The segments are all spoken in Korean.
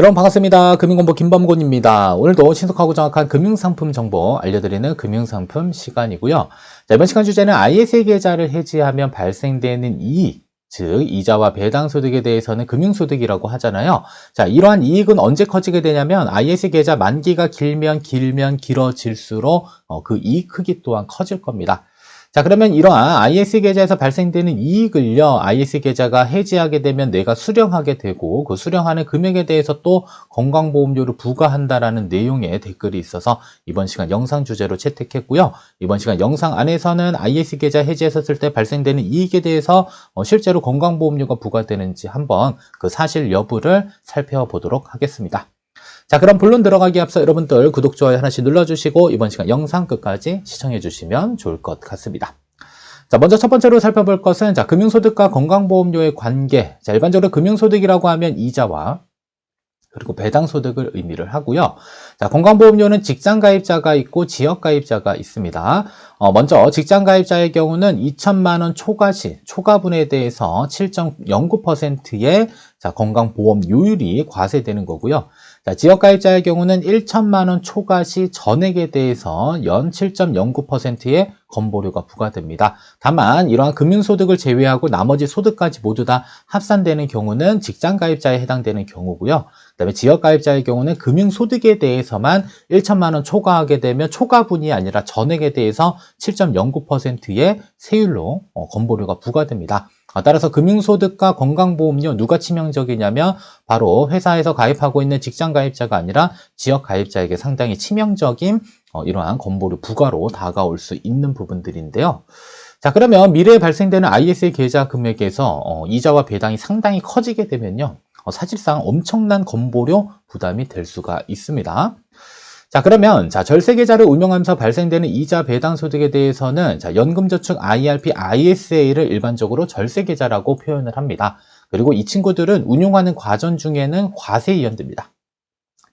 여러분 반갑습니다. 금융공부 김범곤입니다. 오늘도 신속하고 정확한 금융상품 정보 알려드리는 금융상품 시간이고요. 자, 이번 시간 주제는 ISA 계좌를 해지하면 발생되는 이익, 즉 이자와 배당 소득에 대해서는 금융소득이라고 하잖아요. 자, 이러한 이익은 언제 커지게 되냐면 ISA 계좌 만기가 길면 길면 길어질수록 어, 그 이익 크기 또한 커질 겁니다. 자, 그러면 이러한 IS 계좌에서 발생되는 이익을요, IS 계좌가 해지하게 되면 내가 수령하게 되고, 그 수령하는 금액에 대해서 또 건강보험료를 부과한다라는 내용의 댓글이 있어서 이번 시간 영상 주제로 채택했고요. 이번 시간 영상 안에서는 IS 계좌 해지했었을 때 발생되는 이익에 대해서 어, 실제로 건강보험료가 부과되는지 한번 그 사실 여부를 살펴보도록 하겠습니다. 자, 그럼 본론 들어가기 앞서 여러분들 구독, 좋아요 하나씩 눌러주시고 이번 시간 영상 끝까지 시청해 주시면 좋을 것 같습니다. 자, 먼저 첫 번째로 살펴볼 것은 자, 금융소득과 건강보험료의 관계. 자, 일반적으로 금융소득이라고 하면 이자와 그리고 배당소득을 의미를 하고요. 자, 건강보험료는 직장 가입자가 있고 지역 가입자가 있습니다. 어, 먼저 직장 가입자의 경우는 2천만 원 초과시, 초과분에 대해서 7.09%의 자, 건강보험료율이 과세되는 거고요. 자, 지역 가입자의 경우는 1천만 원 초과 시 전액에 대해서 연 7.09%의 건보료가 부과됩니다. 다만 이러한 금융소득을 제외하고 나머지 소득까지 모두 다 합산되는 경우는 직장 가입자에 해당되는 경우고요. 그다음에 지역 가입자의 경우는 금융소득에 대해서 만 1천만 원 초과하게 되면 초과분이 아니라 전액에 대해서 7.09%의 세율로 어, 건보료가 부과됩니다. 아, 따라서 금융소득과 건강보험료 누가 치명적이냐면 바로 회사에서 가입하고 있는 직장 가입자가 아니라 지역 가입자에게 상당히 치명적인 어, 이러한 건보료 부과로 다가올 수 있는 부분들인데요. 자 그러면 미래에 발생되는 ISA 계좌 금액에서 어, 이자와 배당이 상당히 커지게 되면요. 어, 사실상 엄청난 건보료 부담이 될 수가 있습니다. 자, 그러면 자, 절세 계좌를 운영하면서 발생되는 이자 배당 소득에 대해서는 자, 연금저축 IRP ISA를 일반적으로 절세 계좌라고 표현을 합니다. 그리고 이 친구들은 운용하는 과정 중에는 과세 이연됩니다.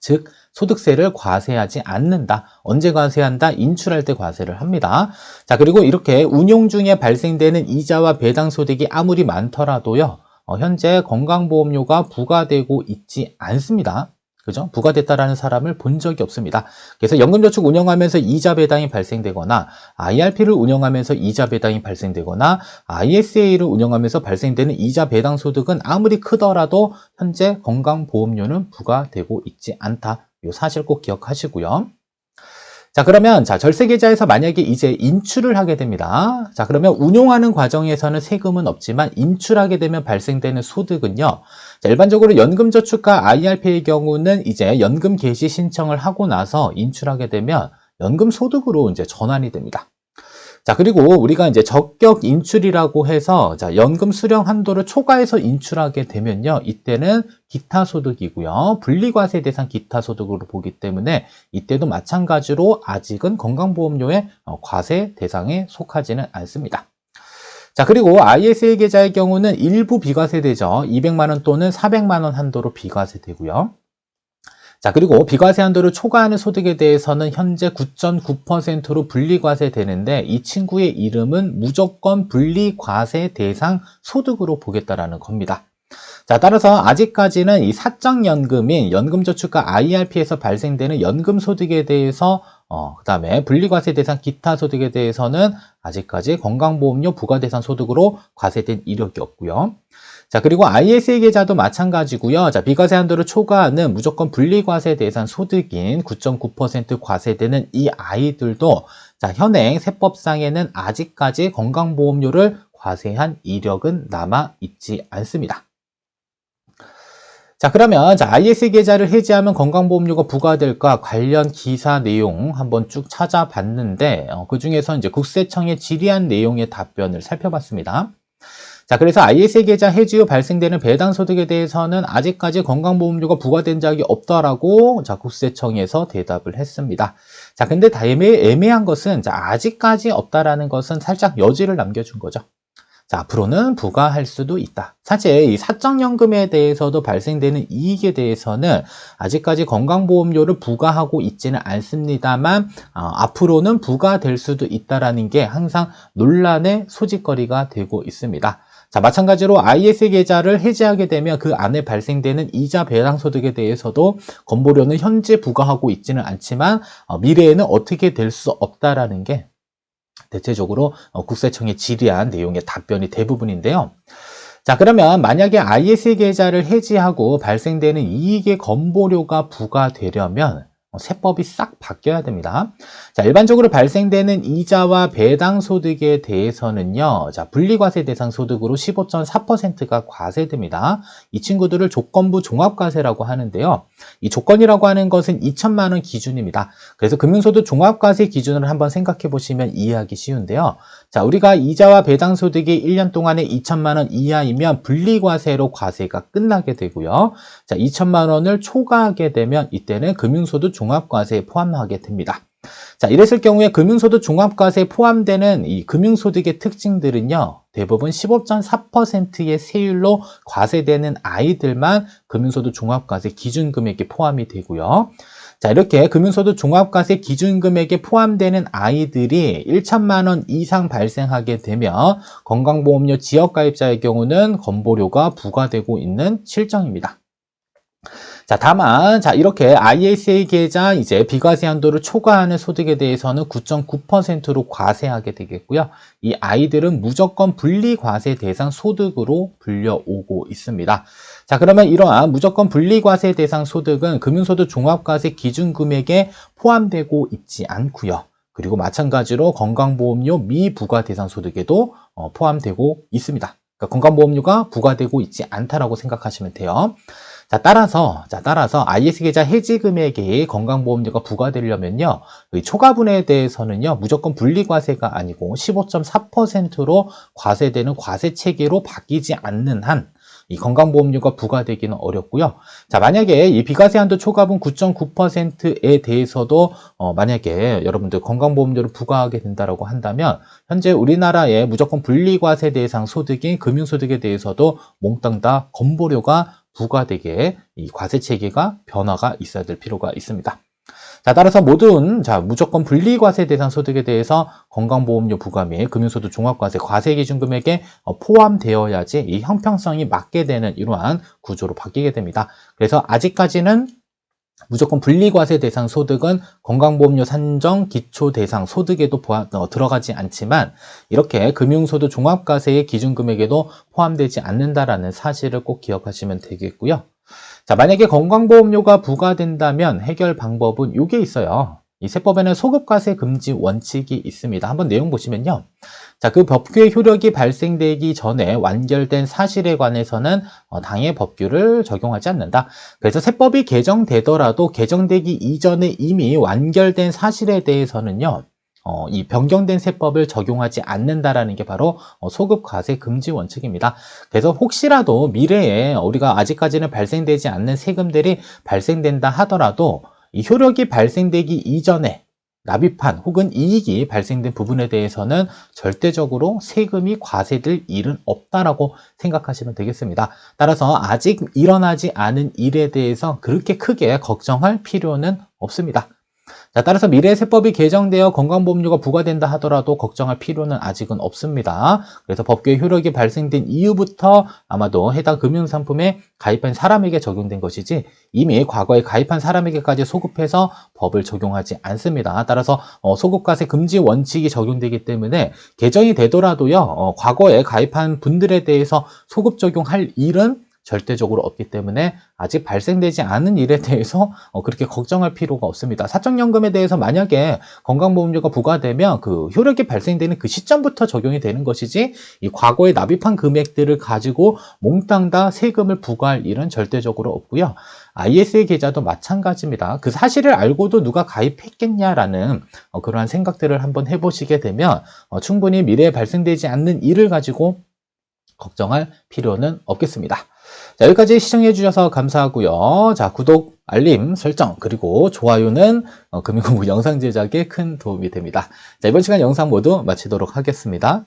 즉 소득세를 과세하지 않는다. 언제 과세한다? 인출할 때 과세를 합니다. 자, 그리고 이렇게 운용 중에 발생되는 이자와 배당 소득이 아무리 많더라도요. 어, 현재 건강보험료가 부과되고 있지 않습니다. 그죠? 부과됐다라는 사람을 본 적이 없습니다. 그래서 연금저축 운영하면서 이자 배당이 발생되거나 IRP를 운영하면서 이자 배당이 발생되거나 ISA를 운영하면서 발생되는 이자 배당 소득은 아무리 크더라도 현재 건강보험료는 부과되고 있지 않다. 이 사실 꼭 기억하시고요. 자, 그러면 자, 절세 계좌에서 만약에 이제 인출을 하게 됩니다. 자, 그러면 운용하는 과정에서는 세금은 없지만 인출하게 되면 발생되는 소득은요. 자, 일반적으로 연금저축과 IRP의 경우는 이제 연금 개시 신청을 하고 나서 인출하게 되면 연금 소득으로 이제 전환이 됩니다. 자, 그리고 우리가 이제 적격 인출이라고 해서 자, 연금 수령 한도를 초과해서 인출하게 되면요. 이때는 기타 소득이고요. 분리과세 대상 기타 소득으로 보기 때문에 이때도 마찬가지로 아직은 건강보험료의 어, 과세 대상에 속하지는 않습니다. 자, 그리고 ISA 계좌의 경우는 일부 비과세되죠. 200만 원 또는 400만 원 한도로 비과세되고요. 자, 그리고 비과세 한도를 초과하는 소득에 대해서는 현재 9.9%로 분리과세 되는데 이 친구의 이름은 무조건 분리과세 대상 소득으로 보겠다라는 겁니다. 자, 따라서 아직까지는 이 사적연금인 연금저축과 IRP에서 발생되는 연금소득에 대해서 어, 그 다음에 분리과세 대상 기타 소득에 대해서는 아직까지 건강보험료 부과대상 소득으로 과세된 이력이 없고요. 자, 그리고 ISA 계좌도 마찬가지고요. 자, 비과세 한도를 초과하는 무조건 분리과세 대상 소득인 9.9% 과세되는 이 아이들도 자, 현행 세법상에는 아직까지 건강보험료를 과세한 이력은 남아 있지 않습니다. 자, 그러면 자, IS 계좌를 해지하면 건강보험료가 부과될까 관련 기사 내용 한번 쭉 찾아봤는데 어, 그 중에서 이제 국세청의 질의한 내용의 답변을 살펴봤습니다. 자, 그래서 ISA 계좌 해지 후 발생되는 배당 소득에 대해서는 아직까지 건강보험료가 부과된 적이 없다라고 자, 국세청에서 대답을 했습니다. 자, 근데 다 애매, 애매한 것은 자, 아직까지 없다라는 것은 살짝 여지를 남겨준 거죠. 자, 앞으로는 부과할 수도 있다. 사실 이 사적연금에 대해서도 발생되는 이익에 대해서는 아직까지 건강보험료를 부과하고 있지는 않습니다만 어, 앞으로는 부과될 수도 있다라는 게 항상 논란의 소지거리가 되고 있습니다. 자, 마찬가지로 IS 계좌를 해지하게 되면 그 안에 발생되는 이자 배당 소득에 대해서도 건보료는 현재 부과하고 있지는 않지만 어, 미래에는 어떻게 될 수 없다라는 게 대체적으로 어, 국세청의 질의한 내용의 답변이 대부분인데요. 자, 그러면 만약에 IS 계좌를 해지하고 발생되는 이익의 건보료가 부과되려면 어, 세법이 싹 바뀌어야 됩니다. 자, 일반적으로 발생되는 이자와 배당 소득에 대해서는요, 자, 분리과세 대상 소득으로 15.4%가 과세됩니다. 이 친구들을 조건부 종합과세라고 하는데요. 이 조건이라고 하는 것은 2천만 원 기준입니다. 그래서 금융소득 종합과세 기준을 한번 생각해 보시면 이해하기 쉬운데요. 자, 우리가 이자와 배당 소득이 1년 동안에 2천만 원 이하이면 분리과세로 과세가 끝나게 되고요. 자, 2천만 원을 초과하게 되면 이때는 금융소득 종합 과세에 포함하게 됩니다. 자, 이랬을 경우에 금융소득 종합과세에 포함되는 이 금융소득의 특징들은요, 대부분 15.4%의 세율로 과세되는 아이들만 금융소득 종합과세 기준금액에 포함이 되고요. 자, 이렇게 금융소득 종합과세 기준금액에 포함되는 아이들이 1천만 원 이상 발생하게 되면 건강보험료 지역가입자의 경우는 건보료가 부과되고 있는 실정입니다. 자, 다만, 자, 이렇게 ISA 계좌 이제 비과세 한도를 초과하는 소득에 대해서는 9.9%로 과세하게 되겠고요. 이 아이들은 무조건 분리과세 대상 소득으로 불려오고 있습니다. 자, 그러면 이러한 무조건 분리과세 대상 소득은 금융소득 종합과세 기준 금액에 포함되고 있지 않고요. 그리고 마찬가지로 건강보험료 미부과 대상 소득에도 어, 포함되고 있습니다. 그러니까 건강보험료가 부과되고 있지 않다라고 생각하시면 돼요. 자, 따라서, 자, 따라서 IS 계좌 해지 금액에 건강보험료가 부과되려면요, 이 초과분에 대해서는요, 무조건 분리과세가 아니고 15.4%로 과세되는 과세 체계로 바뀌지 않는 한, 이 건강보험료가 부과되기는 어렵고요. 자, 만약에 이 비과세 한도 초과분 9.9%에 대해서도 어, 만약에 여러분들 건강보험료를 부과하게 된다라고 한다면 현재 우리나라의 무조건 분리과세 대상 소득인 금융소득에 대해서도 몽땅 다 건보료가 부과되게 이 과세 체계가 변화가 있어야 될 필요가 있습니다. 자, 따라서 모든 자 무조건 분리과세 대상 소득에 대해서 건강보험료 부과 및 금융소득 종합과세 과세 기준 금액에 어, 포함되어야지 이 형평성이 맞게 되는 이러한 구조로 바뀌게 됩니다. 그래서 아직까지는 무조건 분리과세 대상 소득은 건강보험료 산정 기초 대상 소득에도 포함, 어, 들어가지 않지만 이렇게 금융소득 종합과세의 기준금액에도 포함되지 않는다라는 사실을 꼭 기억하시면 되겠고요. 자, 만약에 건강보험료가 부과된다면 해결 방법은 이게 있어요. 이 세법에는 소급과세 금지 원칙이 있습니다. 한번 내용 보시면요. 자, 그 법규의 효력이 발생되기 전에 완결된 사실에 관해서는 어, 당해 법규를 적용하지 않는다. 그래서 세법이 개정되더라도 개정되기 이전에 이미 완결된 사실에 대해서는요. 어, 이 변경된 세법을 적용하지 않는다라는 게 바로 어, 소급 과세 금지 원칙입니다. 그래서 혹시라도 미래에 우리가 아직까지는 발생되지 않는 세금들이 발생된다 하더라도 이 효력이 발생되기 이전에 납입한 혹은 이익이 발생된 부분에 대해서는 절대적으로 세금이 과세될 일은 없다라고 생각하시면 되겠습니다. 따라서 아직 일어나지 않은 일에 대해서 그렇게 크게 걱정할 필요는 없습니다. 자, 따라서 미래세법이 개정되어 건강보험료가 부과된다 하더라도 걱정할 필요는 아직은 없습니다. 그래서 법규의 효력이 발생된 이후부터 아마도 해당 금융상품에 가입한 사람에게 적용된 것이지 이미 과거에 가입한 사람에게까지 소급해서 법을 적용하지 않습니다. 따라서 어, 소급과세 금지 원칙이 적용되기 때문에 개정이 되더라도요, 어, 과거에 가입한 분들에 대해서 소급 적용할 일은 절대적으로 없기 때문에 아직 발생되지 않은 일에 대해서 어, 그렇게 걱정할 필요가 없습니다. 사적연금에 대해서 만약에 건강보험료가 부과되면 그 효력이 발생되는 그 시점부터 적용이 되는 것이지 이 과거에 납입한 금액들을 가지고 몽땅 다 세금을 부과할 일은 절대적으로 없고요. ISA 계좌도 마찬가지입니다. 그 사실을 알고도 누가 가입했겠냐라는 어, 그러한 생각들을 한번 해보시게 되면 어, 충분히 미래에 발생되지 않는 일을 가지고 걱정할 필요는 없겠습니다. 자, 여기까지 시청해 주셔서 감사하고요. 자, 구독, 알림, 설정, 그리고 좋아요는 어, 금융공부 영상 제작에 큰 도움이 됩니다. 자, 이번 시간 영상 모두 마치도록 하겠습니다.